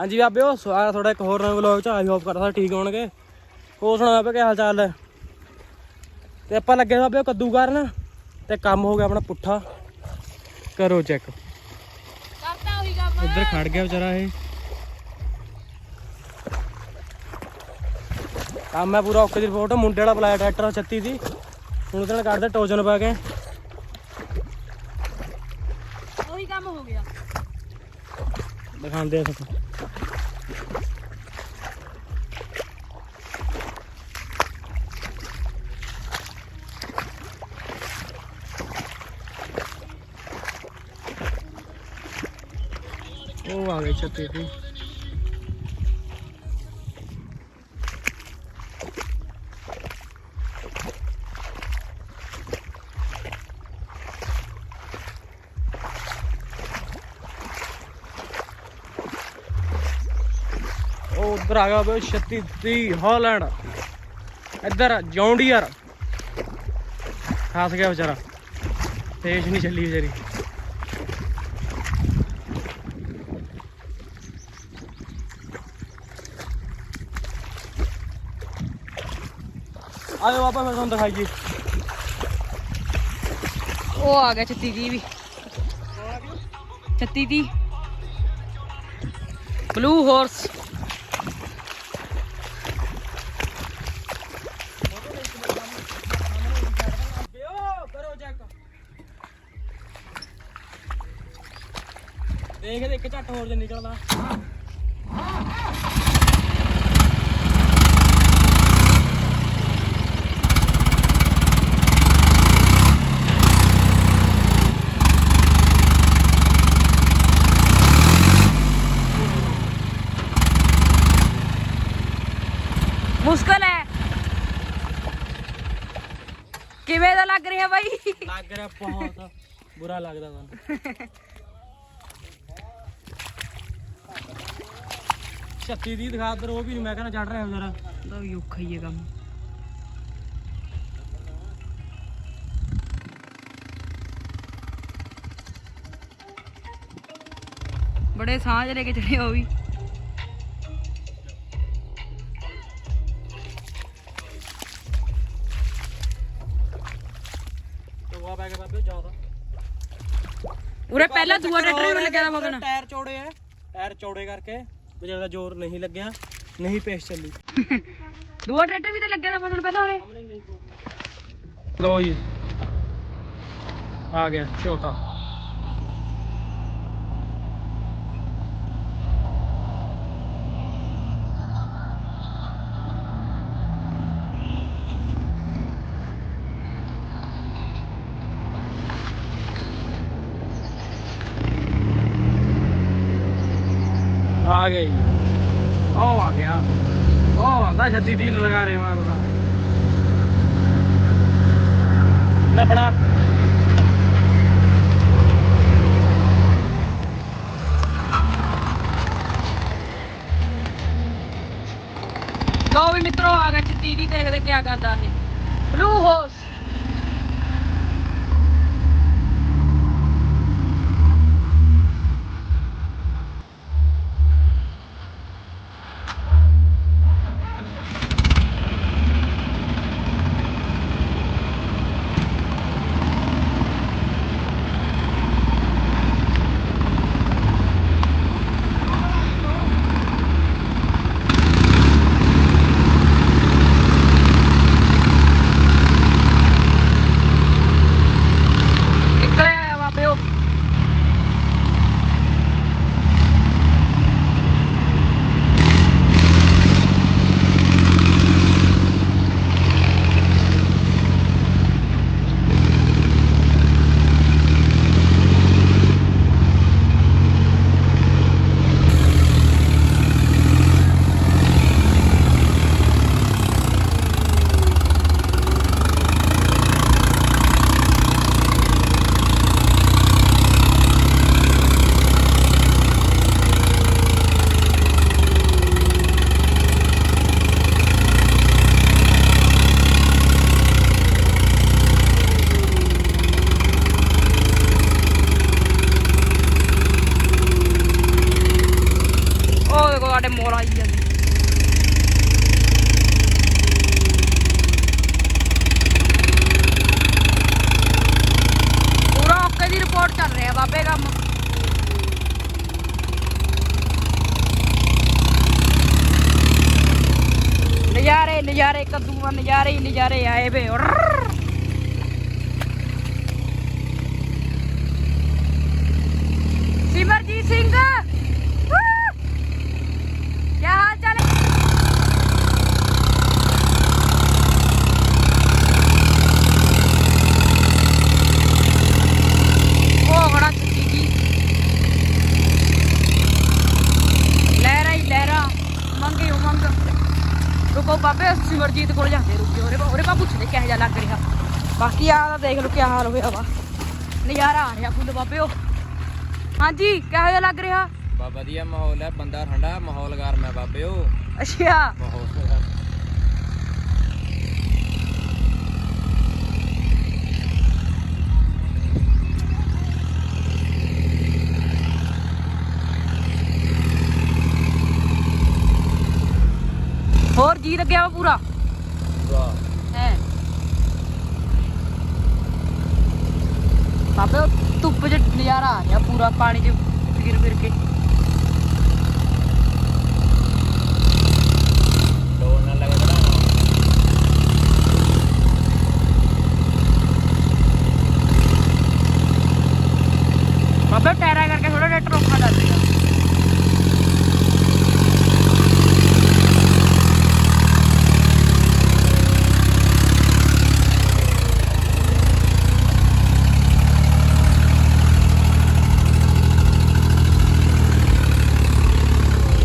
ਹਾਂਜੀ ਬਾਬਿਓ ਸਵਾਗਤ ਤੁਹਾਡਾ ਇੱਕ ਹੋਰ ਨਵੇਂ ਵਲੌਗ ਚ ਆਈ ਹੋਪ ਕਰਦਾ ਠੀਕ ਹੋਣਗੇ। ਹੋਰ ਸੁਣਾ ਬਾਬੇ ਕੀ ਹਾਲ ਚਾਲ ਹੈ? ਤੇ ਆਪਾਂ ਲੱਗੇ ਬਾਬਿਓ ਕੱਦੂ ਕਰਨ ਤੇ ਕੰਮ ਹੋ ਗਿਆ ਆਪਣਾ ਪੁੱਠਾ। ਕਰੋ ਚੈੱਕ ਕਰਤਾ ਉਹੀ ਕੰਮ। ਇੱਧਰ ਖੜ ਗਿਆ ਵਿਚਾਰਾ ਇਹ। ਕੰਮ ਹੈ ਪੂਰਾ ਓਕੇ ਦੀ ਰਿਪੋਰਟ ਮੁੰਡੇ ਵਾਲਾ ਬੁਲਾਇਆ ਟਰੈਕਟਰ 36 ਦੀ। ਹੁਣ ਉਹਦੇ ਨਾਲ ਕੱਢਦੇ ਟੋਜਨ ਪਾ ਕੇ। ਉਹੀ ਕੰਮ ਹੋ ਗਿਆ। ਦਿਖਾਉਂਦੇ ਆ ਸਭ ਉਹ ਆ ਗਏ ਛੱਤੇ ਤੇ। ਉਹ ਉਧਰ ਆ ਗਿਆ ਬਈ 36 ਦੀ ਹਾਲੈਂਡ। ਇੱਧਰ ਜੌਂਡੀਅਰ। ਫਸ ਗਿਆ ਵਿਚਾਰਾ। ਤੇਜ ਨਹੀਂ ਚੱਲੀ ਵਿਚਾਰੀ। ਆਇਓ ਆਪਾਂ ਫਿਰ ਤੁਹਾਨੂੰ ਦਿਖਾਈਏ ਉਹ ਆ ਗਿਆ 36 ਦੀ ਵੀ। 36 ਦੀ ਬਲੂ ਹਾਰਸ ਦੇਖ ਦੇ ਇੱਕ ਝੱਟ ਹੋਰ ਜੇ ਨਿਕਲਦਾ ਮੁਸ਼ਕਲ ਹੈ ਕਿਵੇਂ ਦਾ ਲੱਗ ਰਿਹਾ ਬਾਈ ਲੱਗ ਰਿਹਾ ਬਹੁਤ। ਬੁਰਾ ਲੱਗਦਾ ਮੈਨੂੰ। ਛੱਤੀ ਦੀ ਦਿਖਾ ਦਰ ਉਹ ਵੀ ਨੀ। ਮੈਂ ਕਹਿੰਦਾ ਚੜ ਰਿਹਾ ਜਰਾ ਦਾ ਵੀ ਔਖਾ ਹੀ ਹੈ ਕੰਮ। ਬੜੇ ਸਾਂਝ ਲੈ ਕੇ ਚੜੇ ਉਹ ਵੀ। ਦੂਆ ਟਰੈਕਟਰ ਵੀ ਲੱਗਿਆ ਦਾ ਮਗਨ। ਟਾਇਰ ਚੌੜੇ ਆ। ਟਾਇਰ ਚੌੜੇ ਕਰਕੇ ਜ਼ਿਆਦਾ ਜ਼ੋਰ ਨਹੀਂ ਲੱਗਿਆ ਨਹੀਂ ਪੇਸ਼ ਚੱਲੀ। ਦੂਆ ਟਰੈਕਟਰ ਵੀ ਤਾਂ ਲੱਗਿਆ ਦਾ ਮਗਨ ਪਹਿਲਾਂ ਉਰੇ ਲੋ ਜੀ। ਆ ਗਿਆ ਛੋਟਾ ਆ ਗਈ ਉਹ ਆ ਗਿਆ। ਉਹ ਆਂਦਾ ਛੱਤੀ ਦੀ ਲਗਾ ਰਹੇ ਮਾਰਦਾ ਲੈ ਬਣਾ ਲਓ ਵੀ ਮਿੱਤਰੋ, ਆ ਗਿਆ ਚਿੱਟੀ ਦੀ ਦੇਖਦੇ ਕਿਆ ਕਰਦਾ ਇਹ। ਬਲੂ ਹਾਰਸ ਦੀ ਰਿਹਾ ਬਾਬੇ ਕੰਮ। ਨਜ਼ਾਰੇ ਨਜ਼ਾਰੇ ਕੱਦੂਆਂ ਨਜ਼ਾਰੇ ਨਜ਼ਾਰੇ ਆਏ ਵੇ। ਸਿਮਰਜੀਤ ਸਿੰਘ ਵੂ! ਕੀ ਹਾਲ ਚਾਲ ਹੈ ਉਹ ਬੜਾ ਚੁੱਕੀ ਜੀ ਲਹਿਰਾ ਹੀ ਲਹਿਰਾ ਮੰਗੇ ਉਮੰਗ ਰੁਕੋ ਬਾਬੇ ਸਿਮਰਜੀਤ ਕੋਲ ਜਾਂਦੇ ਰੁਕੇ ਉਹਦੇ ਉਹਦੇ ਪਾ ਪੁੱਛਦੇ ਕਿਹੋ ਜਿਹਾ ਲੱਗ ਰਿਹਾ ਬਾਕੀ ਆ ਤਾਂ ਦੇਖ ਲਓ ਕੀ ਹਾਲ ਹੋਇਆ ਵਾ। ਨਜ਼ਾਰਾ ਆ ਰਿਹਾ ਫੁੱਲ ਬਾਬੇ ਉਹ ਹਾਂਜੀ ਕਿਹੋ ਜਿਹਾ ਲੱਗ ਰਿਹਾ? ਬਾ ਵਧੀਆ ਮਾਹੌਲ ਹੈ ਬੰਦਾ ਠੰਡਾ ਮਾਹੌਲ ਗਰਮ ਹੈ ਬਾਬਿਓ। ਅੱਛਾ। ਮਾਹੌਲ ਗਰਮ ਹੋਰ ਜੀ ਲੱਗਿਆ ਵਾ ਪੂਰਾ ਵਾਹ ਹੈ ਬਾਬੇ ਉਹ ਧੁੱਪ 'ਚ ਨਜ਼ਾਰਾ ਆ ਰਿਹਾ ਪੂਰਾ ਪਾਣੀ 'ਚ ਫਿਰ ਫਿਰ ਕੇ ਡੋਰ ਨਾਲ ਲੱਗੇ ਖੜਾ ਬਾਬੇ ਟਾਇਰਾਂ ਕਰਕੇ ਥੋੜਾ ਟਰੈਕਟਰ ਔਖਾ ਲੱਗ ਰਿਹਾ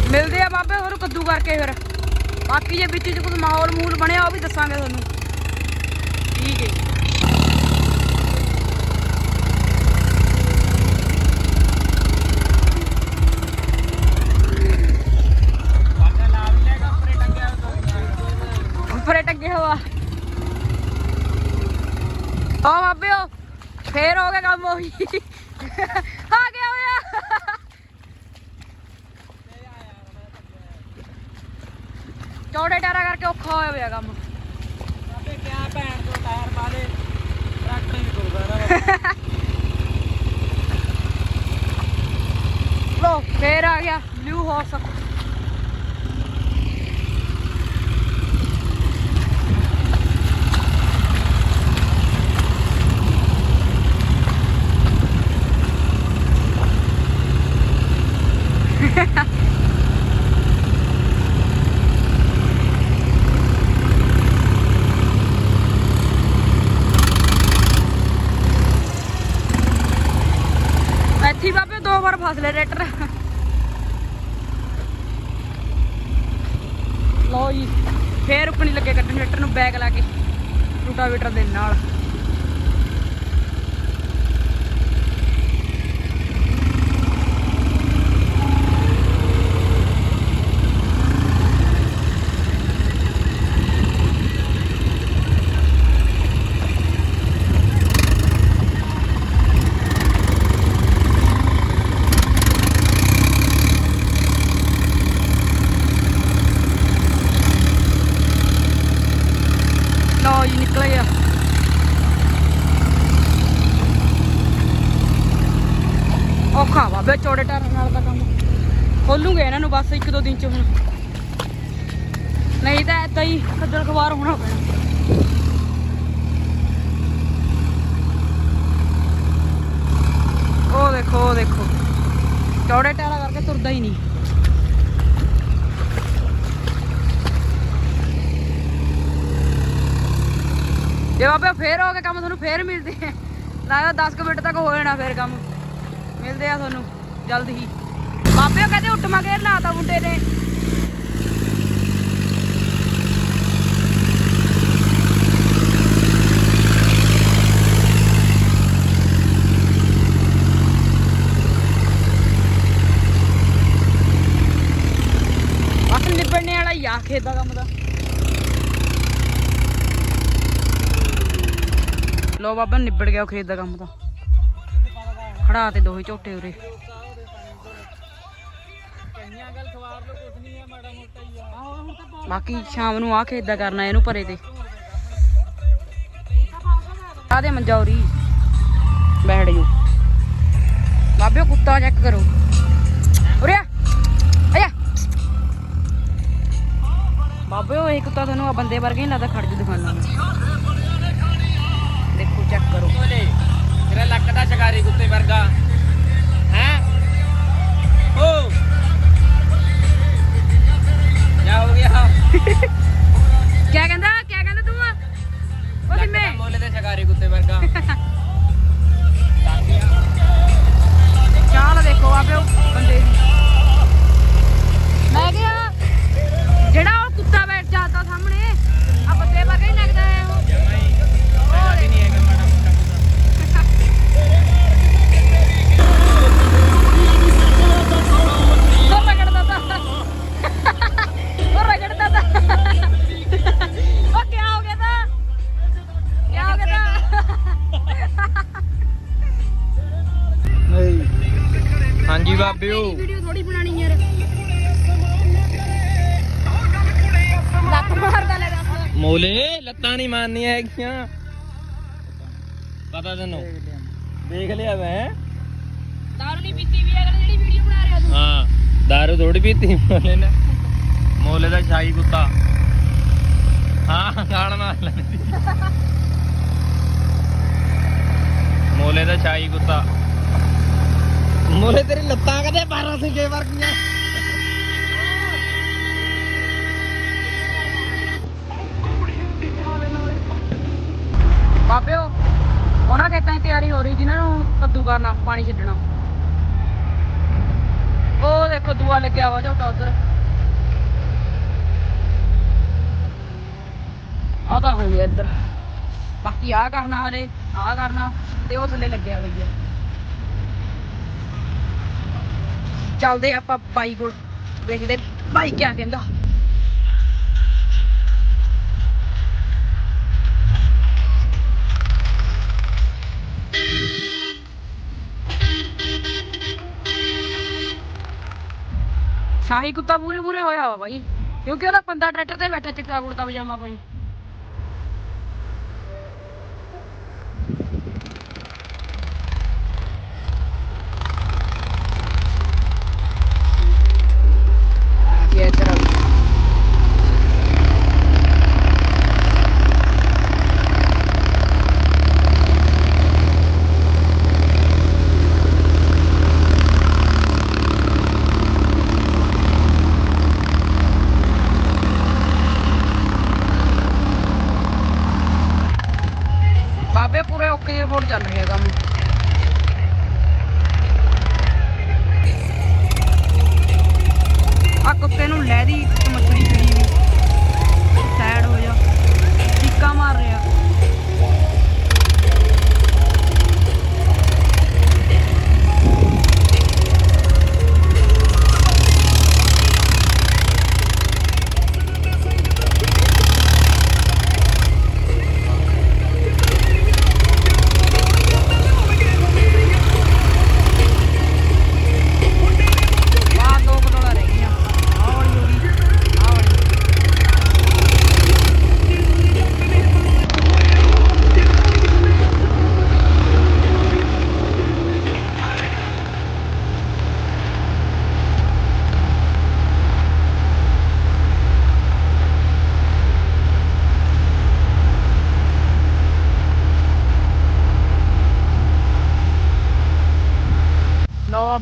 ਮਿਲਦੇ ਆ ਬਾਬੇ ਹੋਰ ਕੱਦੂ ਕਰਕੇ ਫਿਰ ਜੇ ਵਿੱਚ ਚ ਕੁਝ ਮਾਹੌਲ ਮੂਲ ਬਣਿਆ ਉਹ ਵੀ ਦੱਸਾਂਗੇ ਤੁਹਾਨੂੰ। ਠੀਕ ਹੈ ਜੀ। ਉੱਪਰੇ ਟੰਗੇ ਹੋਆ ਆ ਬਾਬਿਓ ਫੇਰ ਹੋ ਗਿਆ ਕੰਮ ਉਹੀ। ਆ ਗਿਆ ਹੋਇਆ ਚੌੜੇ ਟਾਇਰਾਂ ਕਰਕੇ ਔਖਾ ਹੋਇਆ ਪਿਆ ਕੰਮ? ਬਾਬੇ ਕਿਆ ਭੈਣ ਤੋਂ ਟਾਇਰ ਪਾ ਦੇ ਟਰੈਕਟਰ ਤੁਰਦਾ ਨਾ ਲੋ ਫੇਰ ਆ ਗਿਆ ਬਲੂ ਹਾਰਸ ਇੱਥੇ ਹੀ ਬਾਬੇ ਦੋ ਵਾਰ ਫਸ ਲਿਆ ਟਰੈਕਟਰ। ਲਓ ਜੀ, ਫੇਰ ਉੱਕਣੀ ਲੱਗੇ ਕੱਢਣ, ਟਰੈਕਟਰ ਨੂੰ ਬੈਗ ਲਾ ਕੇ ਰੂਟਾਵੇਟਰ ਦੇ ਨਾਲ ਲਓ ਜੀ ਨਿਕਲ ਗਿਆ ਔਖਾ ਚੌੜੇ ਟਾਇਰਾਂ ਨਾਲ ਦਾ ਕੰਮ। ਖੋਲੂਗੇ ਇਹਨਾਂ ਨੂੰ ਬਸ ਇੱਕ ਦੋ ਦਿਨ ਚ ਹੁਣ। ਨਹੀਂ ਤਾਂ ਏਦਾਂ ਹੀ ਖੱਜਲ ਖਵਾਰ ਹੋਣਾ ਪੈਣਾ। ਉਹ ਦੇਖੋ ਉਹ ਦੇਖੋ। ਚੌੜੇ ਟਾਇਰਾਂ ਕਰਕੇ ਤੁਰਦਾ ਹੀ ਨਹੀਂ। ਜੇ ਬਾਬੇ ਫੇਰ ਹੋ ਗਿਆ ਕੰਮ, ਤੁਹਾਨੂੰ ਫੇਰ ਮਿਲਦੇ ਆ। ਲਾਇਆ 10 ਕੁ ਮਿੰਟ ਤੱਕ ਹੋ ਜਾਣਾ ਫੇਰ ਕੰਮ। ਮਿਲਦੇ ਆ ਤੁਹਾਨੂੰ, ਜਲਦ ਹੀ। ਬਾਬੇ ਉਹ ਕਹਿੰਦੇ ਉੱਟਮਾ ਘੇਰ ਲਾਤਾ ਮੁੰਡੇ ਨੇ। ਨਿਬੜਨੇ ਵਾਲਾ ਹੀ ਆ, ਖੇਤ ਦਾ ਕੰਮ ਦਾ। ਲੋ ਬਾਬਾ, ਨਿਬੜ ਗਿਆ ਉਹ ਖੇਤ ਦਾ ਕੰਮ ਤਾਂ। ਖੜਾ ਤੇ ਦੋਹੇ ਝੋਟੇ ਉਰੇ। ਨਹੀਂ ਬਾਕੀ ਸ਼ਾਮ ਨੂੰ ਆ ਕੇ ਇਦਾਂ ਕਰਨਾ ਇਹਨੂੰ ਭਰੇ ਤੇ। ਆ ਦੇ ਮੰਜੌਰੀ। ਬੈਠ ਜੂ ਬਾਬੇ ਉਹ ਕੁੱਤਾ ਚੈੱਕ ਕਰੋ। ਉਰੇ ਆਇਆ ਬਾਬੇ ਉਹ ਇਹ ਕੁੱਤਾ ਤੁਹਾਨੂੰ ਆ ਬੰਦੇ ਵਰਗੇ ਹੀ ਲੱਗਦਾ ਖੜ ਜੂ ਦੁਕਾਨਾਂ ਨੂੰ। ਬਾਬਿਓ। ਵੀਡੀਓ ਥੋੜੀ ਬਣਾਣੀ ਯਾਰ। ਲੱਤ ਮਾਰਦਾ ਲੈ ਦੱਸ। ਮੋਲੇ ਲੱਤਾਂ ਨਹੀਂ ਮਾਰਨੀਆਂ ਹੈਗੀਆਂ। ਪਤਾ ਤੈਨੂੰ? ਦੇਖ ਲਿਆ। ਮੈਂ। ਦਾਰੂ ਨਹੀਂ ਪੀਤੀ ਵੀ ਹੈ ਜਿਹੜੀ ਵੀਡੀਓ ਬਣਾ ਰਿਹਾ ਤੂੰ। ਹਾਂ ਦਾਰੂ ਥੋੜੀ ਪੀਤੀ ਮੋਲੇ ਨੇ। ਮੋਲੇ ਦਾ ਸ਼ਾਹੀ ਕੁੱਤਾ। ਹਾਂ ਗਾਲ ਮਾਰ ਲੈਂਦੀ। ਮੋਲੇ ਦਾ ਸ਼ਾਹੀ ਕੁੱਤਾ। ਮੋਲੇ ਤੇਰੀ ਲੱਤਾਂ ਕਦੇ 12 ਸਿੰਘੇ ਵਰਗੀਆਂ ਬਾਬਿਓ, ਉਹਨਾਂ ਖੇਤਾਂ ਦੀ ਤਿਆਰੀ ਹੋ ਰਹੀ ਜਿਨ੍ਹਾਂ ਨੂੰ ਕੱਦੂ ਕਰਨਾ, ਪਾਣੀ ਛੱਡਣਾ। ਉਹ ਦੇਖੋ, ਦੂਆ ਲੱਗਿਆ ਵਾ ਝੋਟਾ ਉਧਰ। ਆ ਤਾਂ ਹੋ ਗਿਆ ਇੱਧਰ। ਬਾਕੀ ਆ ਕਰਨਾ ਹਲੇ ਆ ਕਰਨਾ, ਤੇ ਉਹ ਥੱਲੇ ਲੱਗਿਆ ਹੋਈ ਆ ਚੱਲਦੇ ਆਪਾਂ ਬਾਈ ਕੋਲ, ਵੇਖਦੇ ਬਾਈ ਕਿਆ ਕਹਿੰਦਾ। ਸ਼ਾਹੀ ਕੁੱਤਾ ਪੂਰੇ ਪੂਰੇ ਹੋਇਆ ਵਾ ਬਾਈ, ਕਿਉਂਕਿ ਉਹਦਾ ਬੰਦਾ ਟਰੈਕਟਰ ਤੇ ਬੈਠਾ ਚਿੱਟਾ ਕੁੜਤਾ ਪਜਾਮਾ ਪਾਈ। ਕੀ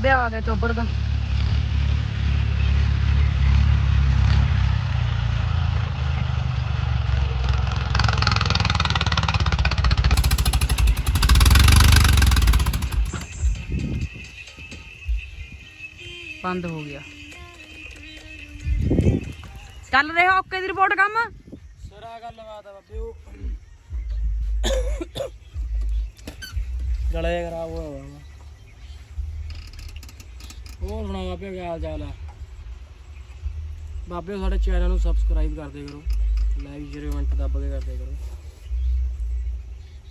ਲੋ ਅਬੇ ਆ ਗਏ ਚੋਪੜ ਦਾ ਬੰਦ ਹੋ ਗਿਆ। ਚੱਲ ਰਿਹਾ ਓਕੇ ਦੀ ਰਿਪੋਰਟ ਕੰਮ? ਸਰਾ ਗੱਲਬਾਤ ਆ ਬਾਬਿਓ ਗਲਾ ਜਿਹਾ ਖਰਾਬ ਹੋਇਆ ਹੋਰ ਸੁਣਾ ਬਾਬਿਓ ਕੀ ਹਾਲ ਚਾਲ ਆ। ਬਾਬਿਓ ਸਾਡੇ ਚੈਨਲ ਨੂੰ ਸਬਸਕ੍ਰਾਈਬ ਕਰਦੇ ਕਰੋ। ਲਾਈਕ ਸ਼ੇਅਰ ਕਮੈਂਟ ਦੱਬ ਕੇ ਕਰਦੇ ਕਰੋ।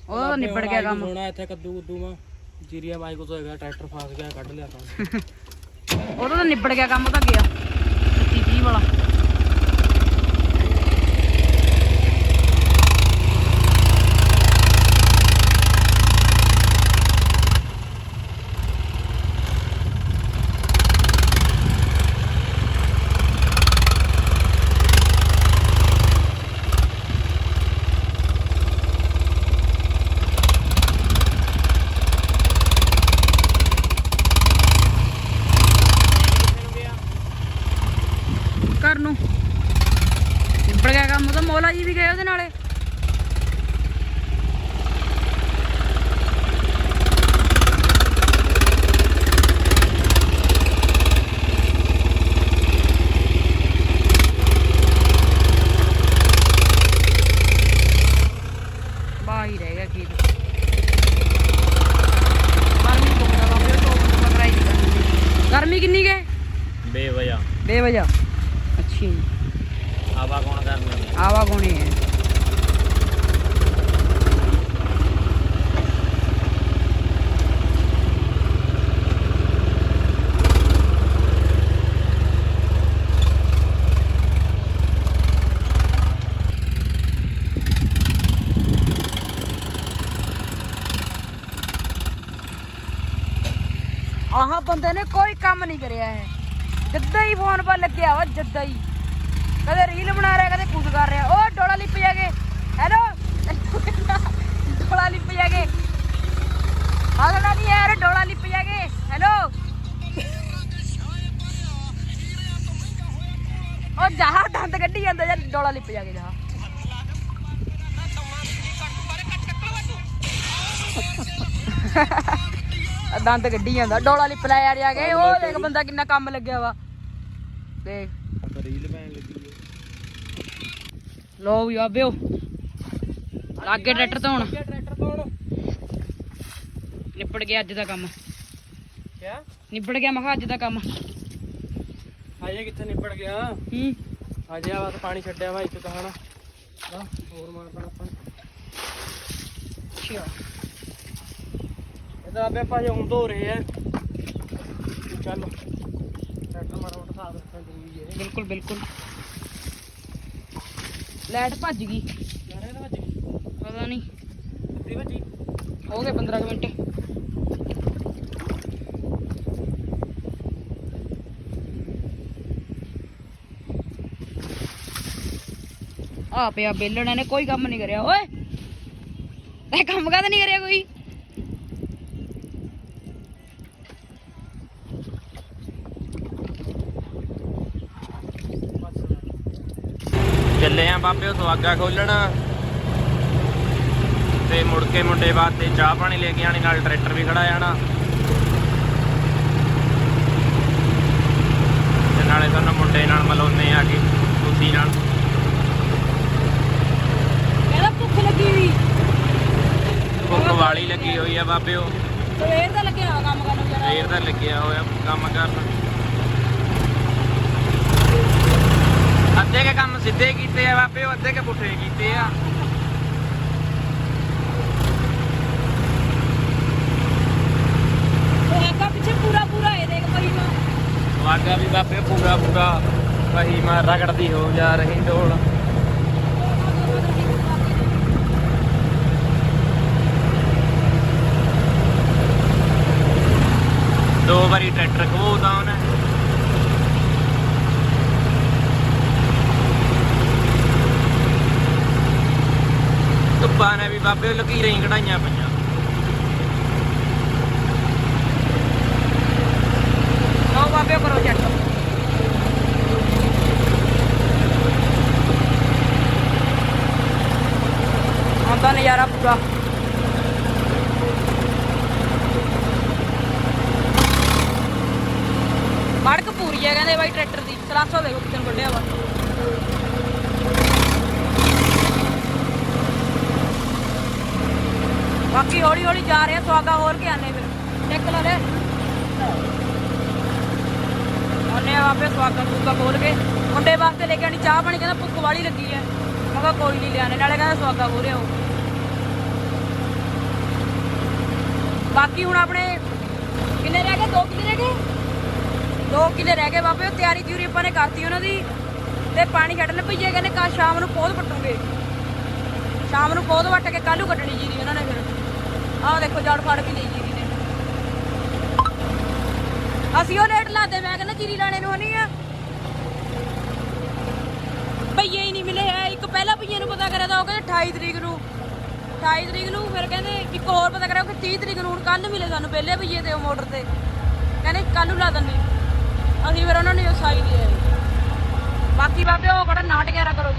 ਉਹਦਾ ਤਾਂ ਨਿਬੜ ਗਿਆ ਕੰਮ। ਹੋਣਾ ਇੱਥੇ ਕੱਦੂ ਕੁੱਦੂ ਮਾ ਜੀਰੀਆ ਮਾਈਕ ਤੋਂ ਹੈਗਾ ਟਰੈਕਟਰ ਫਸ ਗਿਆ ਕੱਢ ਲਿਆ ਤਾਂ ਉਹਦਾ ਤਾਂ ਨਿਬੜ ਗਿਆ ਕੰਮ ਤਾਂ ਗਿਆ 30 ਵਾਲਾ ਘਰ ਨੂੰ ਨਿਬੜ ਗਿਆ ਕੰਮ ਉਹ ਤਾਂ ਮੋਲਾ ਜੀ ਵੀ ਗਏ ਉਹਦੇ ਨਾਲੇ ਬਾਹਰ ਹੀ ਰਹਿ ਗਿਆ ਖੇਤ ਗਰਮੀ ਬਹੁਤ ਆ ਬਾਬੇ ਤੋਂ ਟਰਾਈ ਨਹੀਂ ਕਰਨੀ ਗਰਮੀ ਕਿੰਨੀ ਗਏ ਬੇਵਜਾ ਬੇਵਜਾ ਅੱਛੀ ਆਵਾ ਕੌਣ ਕਰਨੀ ਆਵਾ ਗੋਣੇ ਹੈ ਆਹ ਬੰਦੇ ਨੇ ਕੋਈ ਕੰਮ ਨਹੀਂ ਕਰਿਆ ਹੈ ਜਿੱਦਾਂ ਹੀ ਫੋਨ 'ਪਰ ਲੱਗਿਆ ਵਾ ਜਿੱਦਾਂ ਹੀ। ਕਦੇ ਰੀਲ ਬਣਾ ਰਿਹਾ ਕਦੇ ਕੁਝ ਕਰ ਰਿਹਾ। ਉਹ ਡੋਲਾ ਲਿਪ ਜਾਗੇ ਹੈਲੋ ਡੋਲਾ ਲਿਪ ਜਾਗੇ ਹਾਲਣਾ ਨਹੀਂ ਯਾਰ ਡੋਲਾ ਲਿਪ ਜਾਗੇ ਹੈਲੋ ਉਹ ਜਹਾ ਦੰਦ ਕੱਢੀ ਜਾਂਦਾ ਯਾਰ ਡੋਲਾ ਲਿਪ ਜਾਗੇ ਜਹਾ ਦੰਦ ਕੱਢੀ ਜਾਂਦਾ। ਡੋਲਾ ਲਿਪ ਲੈ ਯਾਰ ਜਾ ਕੇ ਉਹ ਦੇਖ ਬੰਦਾ ਕਿੰਨਾ ਕੰਮ ਲੱਗਿਆ ਵਾ। ਦੇਖ ਰੀਲ ਪੈਣ ਲੱਗੀ ਲੋ ਵੀ ਆਬਿਓ ਲਾਗੇ ਟਰੈਕਟਰ ਟਰੈਕਟਰ ਤੋੜ ਨਿਪੜ ਗਿਆ ਅੱਜ ਦਾ ਕੰਮ। ਕਿਆ? ਨਿਬੜ ਗਿਆ ਮੈਂ ਕਿਹਾ ਅੱਜ ਦਾ ਕੰਮ। ਅਜੇ ਕਿੱਥੇ ਨਿਬੜ ਗਿਆ? ਹੂੰ। ਅਜੇ ਆ ਬਸ ਪਾਣੀ ਛੱਡਿਆ ਵਾ ਇੱਕ ਕਹਾਣਾ। ਹੋਰ ਮਾਰ ਪਣਾ ਆਪਾਂ। ਅੱਛਾ। ਭਾਜੇ ਹੁਣ ਧੋ ਰਹੇ ਆ। ਚੱਲ। ਟਰੈਕਟਰ ਮਾਰਾ ਜ਼ਰੂਰੀ ਹੈ। ਬਿਲਕੁਲ ਬਿਲਕੁਲ। ਲਾਈਟ ਭੱਜ ਗਈ। ਪਤਾ ਨਹੀਂ। ਤੇ ਵੱਜੀ ਹੋ ਗਏ 15 ਕੁ ਮਿੰਟ। ਆ ਪਿਆ ਬੇਲਣ ਨੇ ਕੋਈ ਕੰਮ ਨਹੀਂ ਕਰਿਆ। ਓਏ! ਇਹ ਕੰਮ ਕਾਹਦਾ ਨਹੀਂ ਕਰਿਆ ਕੋਈ? ਚੱਲੇ ਆ ਬਾਬੇ ਸਵਾਗਾ ਖੋਲਣ। ਤੇ ਮੁੜ ਕੇ ਮੁੰਡੇ ਬਾਅਦ ਤੇ ਚਾਹ ਪਾਣੀ ਲੈ ਕੇ ਆਣੀ ਨਾਲ ਟਰੈਕਟਰ ਵੀ ਖੜਾ ਜਾਣਾ। ਤੇ ਨਾਲੇ ਤੁਹਾਨੂੰ ਮੁੰਡੇ ਨਾਲ ਮਲਾਉਨੇ ਆ ਕੇ ਤੁਸੀਂ ਨਾਲ। ਕਹਿੰਦਾ ਭੁੱਖ ਲੱਗੀ ਵੀ ਭੁੱਖ ਵਾਲੀ ਲੱਗੀ ਹੋਈ ਆ ਬਾਬੇ ਉਹ। ਸਵੇਰ ਦਾ ਲੱਗਿਆ ਹੋਇਆ ਕੰਮ ਕਰਨ ਫੇਰ ਦਾ ਲੱਗਿਆ ਹੋਇਆ ਕੰਮ ਕਰਨ ਅੱਧੇ ਕੇ ਕੰਮ ਸਿੱਧੇ ਕੀਤੇ ਆ ਬਾਬੇ ਉਹ ਅੱਧੇ ਕੇ ਪੁੱਠੇ ਕੀਤੇ ਆ। ਉਹ ਆਕਾ ਪਿੱਛੇ ਪੂਰਾ ਪੂਰਾ ਇਹ ਦੇਖ ਪਈ ਨਾ ਵਾਗਾ ਵੀ ਬਾਬੇ ਪੂਰਾ ਪੂਰਾ ਵਹੀ ਮਾਰ ਰਗੜਦੀ ਹੋ ਜਾ ਰਹੀ ਢੋਲ। ਦੋ ਵਾਰੀ ਟਰੈਕਟਰ ਖੋਦਾ ਉਹਨੇ ਧੁੱਪਾਂ ਨੇ ਵੀ ਬਾਬੇ ਲਕੀਰਾਂ ਹੀ ਕਢਾਈਆਂ ਪਈਆਂ? ਲਓ ਬਾਬੇ ਕਰੋ। ਚੈੱਕ ਆਉਂਦਾ ਨਜ਼ਾਰਾ ਪੂਰਾ ਮੜਕ ਪੂਰੀ ਹੈ ਕਹਿੰਦੇ ਬਾਈ ਟਰੈਕਟਰ ਦੀ ਸਲਾਸਾ ਦੇਖੋ ਕਿੱਥੇ ਨੂੰ ਕੱਢਿਆ ਵਾ ਬਾਕੀ ਹੌਲੀ ਹੌਲੀ ਜਾ ਰਹੇ ਆ ਸਵਾਗਾ ਹੋਰ ਕੇ ਆਨੇ ਫਿਰ। ਚੈੱਕ ਲਾ ਲੈ। ਉਹਨੇ ਆਪੇ ਸਵਾਗਤ ਸੁੱਕਾ ਖੋਲ ਕੇ ਮੁੰਡੇ ਵਾਸਤੇ ਲੈ ਕੇ ਆਣੀ ਚਾਹ ਪਾਣੀ ਕਹਿੰਦਾ ਭੁੱਖ ਵਾਲੀ ਲੱਗੀ ਐ। ਮੈਂ ਕਿਹਾ ਕੋਈ ਨਹੀਂ ਲਿਆਣੇ ਨਾਲੇ ਕਹਿੰਦਾ ਸਵਾਗਾ ਹੋ ਰਿਹਾ ਉਹ ਬਾਕੀ ਹੁਣ ਆਪਣੇ ਕਿੰਨੇ ਰਹਿ ਗਏ? 2 ਕਿੱਲੇ ਰਹਿ ਗਏ? 2 ਕਿੱਲੇ ਰਹਿ ਗਏ ਬਾਬੇ, ਉਹ ਤਿਆਰੀ ਤਿਉਰੀ ਆਪਾਂ ਨੇ ਕਰਤੀ ਉਹਨਾਂ ਦੀ। ਤੇ ਪਾਣੀ ਛੱਡਣ ਪਈਏ ਕਹਿੰਦੇ ਕਾ ਸ਼ਾਮ ਨੂੰ ਪੌਦ ਪੱਟੂਗੇ। ਸ਼ਾਮ ਨੂੰ ਪੌਦ ਵੱਟ ਕੇ ਕੱਲੂ ਕੱਟਣੀ ਜੀਰੀ ਉਹਨਾਂ ਨੇ ਫਿਰ। ਆਹ ਦੇਖੋ ਜੜ ਫੜ ਕੇ ਲਈ ਜੀਰੀ ਨੇ। ਅਸੀਂ ਉਹ ਰੇਟ ਲਾਦੇ ਮੈਂ ਕਹਿੰਦਾ ਜੀਰੀ ਲਾਣੇ ਨੂੰ ਨਹੀਂ ਆ। ਭਈਏ ਹੀ ਨਹੀਂ ਮਿਲੇ ਹੈ ਇੱਕ ਪਹਿਲਾ ਭਈਏ ਨੂੰ ਪਤਾ ਕਰਿਆ ਤਾਂ ਉਹ ਕਹਿੰਦੇ 28 ਤਰੀਕ ਨੂੰ। 28 ਤਰੀਕ ਨੂੰ ਫਿਰ ਕਹਿੰਦੇ ਇੱਕ ਹੋਰ ਪਤਾ ਕਰਿਆ ਕਿ 30 ਤਰੀਕ ਨੂੰ, ਹੁਣ ਕੱਲ ਮਿਲੇ ਸਾਨੂੰ ਪਹਿਲੇ ਭਈਏ ਤੇ ਉਹ ਮੋਟਰ ਤੇ। ਕਹਿੰਦੇ ਕੱਲ ਨੂੰ ਲਾ ਦਿੰਦੇ ਅਸੀਂ ਫਿਰ ਉਹਨਾਂ ਨੂੰ ਸਾਈ ਨਹੀਂ ਆਏ। ਬਾਕੀ ਬਾਬੇ ਉਹ ਕਿਹੜਾ ਨਾਟਕ ਕਰਾ ਕਰੋ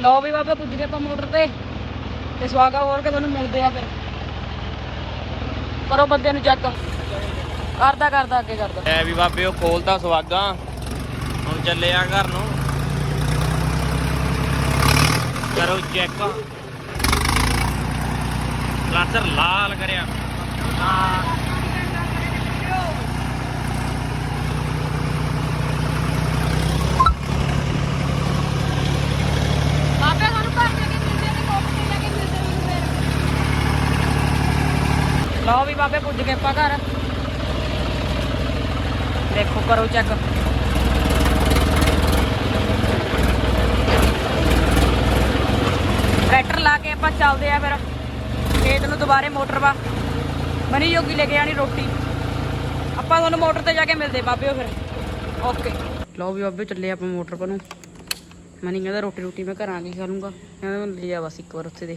ਲਓ ਵੀ ਬਾਬੇ ਪੁੱਜ ਗਏ ਆਪਾਂ ਮੋਟਰ ਤੇ। ਤੇ ਸਵਾਗਾ ਹੋਰ ਕੇ ਤੁਹਾਨੂੰ ਮਿਲਦੇ ਆ ਫਿਰ। ਕਰੋ ਬੰਦੇ ਨੂੰ ਚੈੱਕ ਕਰਦਾ ਕਰਦਾ, ਅੱਗੇ ਕਰਦਾ। ਐ ਵੀ ਬਾਬੇ, ਉਹ ਖੋਲਦਾ ਸਵਾਗਾ। ਹੁਣ ਚੱਲੇ ਆ ਘਰ ਨੂੰ। ਕਰੋ ਚੈੱਕ ਕਲਚਰ ਲਾਲ ਕਰਿਆ। ਬਾਬੇ ਤੁਹਾਨੂੰ ਘਰ ਜਾ ਕੇ ਮਿਲਦੇ ਨੇ ਕੋਟ ਤੇ ਜਾ ਕੇ ਮਿਲਦੇ ਨੇ ਫਿਰ ਲਓ ਵੀ ਬਾਬੇ ਪੁੱਜ ਗਏ ਆਪਾਂ ਘਰ। ਦੇਖੋ ਕਰੋ ਚੈੱਕ ਟਰੈਕਟਰ ਲਾ ਕੇ ਆਪਾਂ ਚੱਲਦੇ ਆ ਫਿਰ। ਖੇਤ ਨੂੰ ਦੁਬਾਰੇ ਮੋਟਰ ਵਾ ਮਨੀ ਜੋਗੀ ਲੈ ਕੇ ਜਾਣੀ ਰੋਟੀ। ਆਪਾਂ ਤੁਹਾਨੂੰ ਮੋਟਰ ਤੇ ਜਾ ਕੇ ਮਿਲਦੇ ਬਾਬਿਓ ਫਿਰ। ਓਕੇ ਲਓ ਵੀ ਬਾਬੇ ਚੱਲੇ ਆਪਾਂ ਮੋਟਰ ਪਰ ਨੂੰ। ਮਨੀ ਕਹਿੰਦਾ ਰੋਟੀ ਰੋਟੀ ਮੈਂ ਘਰਾਂ ਆ ਕੇ ਖਾ ਲੂੰਗਾ। ਕਹਿੰਦਾ ਮੈਂ ਲਿਆ ਬਸ ਇੱਕ ਵਾਰ ਉੱਥੇ ਦੇ।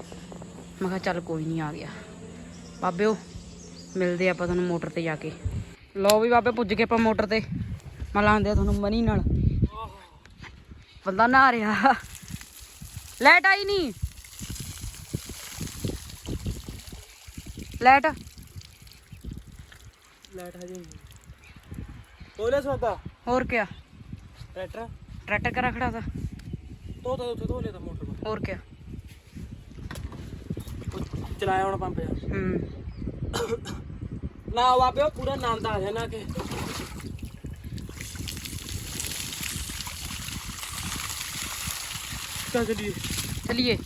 ਮੈਂ ਕਿਹਾ ਚੱਲ ਕੋਈ ਨਹੀਂ ਆ ਗਿਆ। ਬਾਬਿਓ। ਮਿਲਦੇ ਆਪਾਂ ਤੁਹਾਨੂੰ ਮੋਟਰ ਤੇ ਜਾ ਕੇ। ਲਓ ਵੀ ਬਾਬੇ ਪੁੱਜ ਗਏ ਆਪਾਂ ਮੋਟਰ ਤੇ। ਮਲਾਉਂਦੇ ਆ ਤੁਹਾਨੂੰ ਮਨੀ ਨਾਲ। ਬੰਦਾ ਨਹਾ ਰਿਹਾ। ਲਾਈਟ ਆਈ ਨਹੀਂ। ਲਾਈਟ। ਲਾਈਟ ਹਜੇ ਨਹੀਂ। ਤੋਲੇ ਸਵਾਗਾ ਹੋਰ ਕਿਆ? ਟਰੈਕਟਰ। ਟਰੈਕਟਰ ਕਰਾ ਖੜਾ ਤਾ? ਤੋ ਤਾਂ ਉੱਥੇ ਤੋਲੇ ਤਾਂ ਮੋਟਰ। ਹੋਰ ਕਿਆ? ਚਲਾਇਆ ਹੁਣ ਪੰਪ ਆ ਹੂੰ। ਨਾ ਬਾਬੇ ਉਹ ਪੂਰਾ ਆਨੰਦ ਆ ਜਾਣਾ ਕਿ। ਚੱਲ ਚਲੀਏ। ਚਲਿਏ।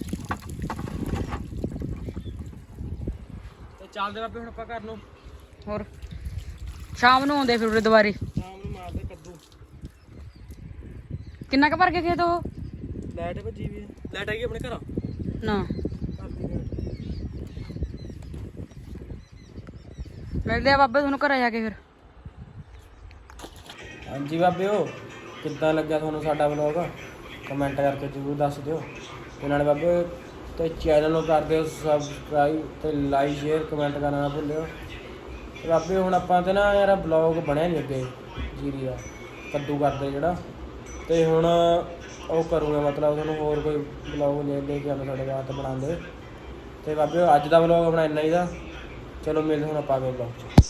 ਤੇ ਚੱਲਦੇ ਬਾਬੇ ਹੁਣ ਆਪਾਂ ਘਰ ਨੂੰ। ਹੋਰ? ਸ਼ਾਮ ਨੂੰ ਆਉਂਦੇ ਫਿਰ ਉਰੇ ਦੁਬਾਰੇ। ਸ਼ਾਮ ਨੂੰ ਮਾਰਦੇ ਕੱਦੂ। ਕਿੰਨਾ ਕੁ ਭਰ ਕੇ ਖੇਤ ਉਹ? ਲਾਈਟ ਭੱਜੀ ਵੀ ਹੈ। ਲਾਈਟ ਹੈਗੀ ਆਪਣੇ ਘਰ? ਨਾ ਘਰ ਦੀ ਲਾਈਟ ਮਿਲਦੇ ਆ ਬਾਬੇ ਤੁਹਾਨੂੰ ਘਰੇ ਜਾ ਕੇ ਫਿਰ। ਹਾਂਜੀ ਬਾਬਿਓ, ਕਿੱਦਾਂ ਲੱਗਿਆ ਤੁਹਾਨੂੰ ਸਾਡਾ ਵਲੌਗ ਕਮੈਂਟ ਕਰਕੇ ਜ਼ਰੂਰ ਦੱਸ ਦਿਓ। ਤੇ ਨਾਲੇ ਬਾਬਿਓ ਤੇ ਚੈਨਲ ਨੂੰ ਕਰ ਦਿਓ ਸਬਸਕ੍ਰਾਈਬ ਤੇ ਲਾਈਕ ਸ਼ੇਅਰ ਕਮੈਂਟ ਕਰਨਾ ਨਾ ਭੁੱਲਿਓ। ਤੇ ਬਾਬਿਓ ਹੁਣ ਆਪਾਂ ਤੇ ਨਾ ਯਾਰ ਵਲੌਗ ਬਣਿਆ ਨਹੀਂ ਅੱਗੇ, ਜੀਰੀ ਦਾ, ਕੱਦੂ ਕਰਦੇ ਜਿਹੜਾ। ਤੇ ਹੁਣ ਉਹ ਕਰੂਗਾ, ਮਤਲਬ ਤੁਹਾਨੂੰ ਹੋਰ ਕੋਈ ਵਲੌਗ ਲੈ ਲੈ ਕੇ ਆਉਂਦਾ ਤੁਹਾਡੇ ਵਾਸਤੇ ਬਣਾਉਂਦੇ। ਤੇ ਬਾਬਿਓ, ਅੱਜ ਦਾ ਵਲੌਗ ਆਪਣਾ ਇੰਨਾ ਹੀ ਦਾ। ਚਲੋ ਮਿਲਦੇ ਹੁਣ ਆਪਾਂ ਅਗਲੇ ਵਲੌਗ 'ਚ।